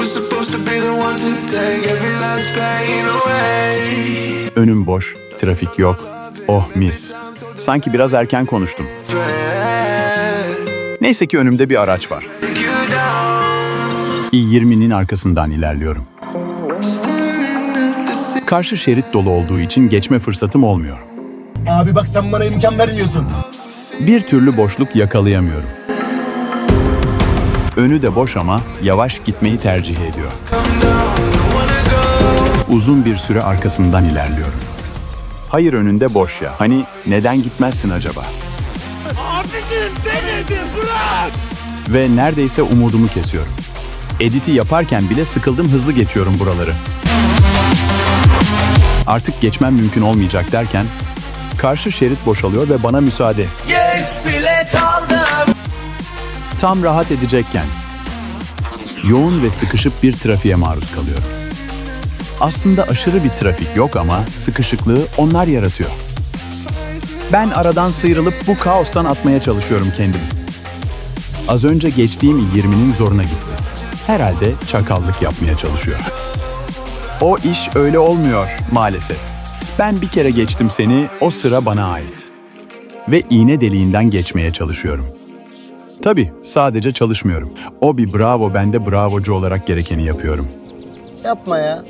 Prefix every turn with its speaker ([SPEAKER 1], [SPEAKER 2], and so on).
[SPEAKER 1] was supposed to be the one to take every last pain away.
[SPEAKER 2] Önüm boş, trafik yok. Oh mis. Sanki biraz erken konuştum. Neyse ki önümde bir araç var.
[SPEAKER 1] take you down.
[SPEAKER 2] i20'nin arkasından ilerliyorum. Karşı şerit dolu olduğu için geçme fırsatım olmuyor.
[SPEAKER 3] Abi bak sen bana imkan vermiyorsun.
[SPEAKER 2] Bir türlü boşluk yakalayamıyorum. Önü de boş ama yavaş gitmeyi tercih ediyor. Uzun bir süre arkasından ilerliyorum. Hayır önünde boş ya. Hani neden gitmezsin acaba? Ve neredeyse umudumu kesiyorum. Editi yaparken bile sıkıldım hızlı geçiyorum buraları. Artık geçmem mümkün olmayacak derken karşı şerit boşalıyor ve bana müsaade. Tam rahat edecekken yoğun ve sıkışıp bir trafiğe maruz kalıyorum. Aslında aşırı bir trafik yok ama sıkışıklığı onlar yaratıyor. Ben aradan sıyrılıp bu kaostan atmaya çalışıyorum kendimi. Az önce geçtiğim 20'nin zoruna gitti. Herhalde çakallık yapmaya çalışıyor. O iş öyle olmuyor maalesef. Ben bir kere geçtim seni, o sıra bana ait. Ve iğne deliğinden geçmeye çalışıyorum. Tabii sadece çalışmıyorum. O bir bravo ben de bravocu olarak gerekeni yapıyorum.
[SPEAKER 3] Yapma ya.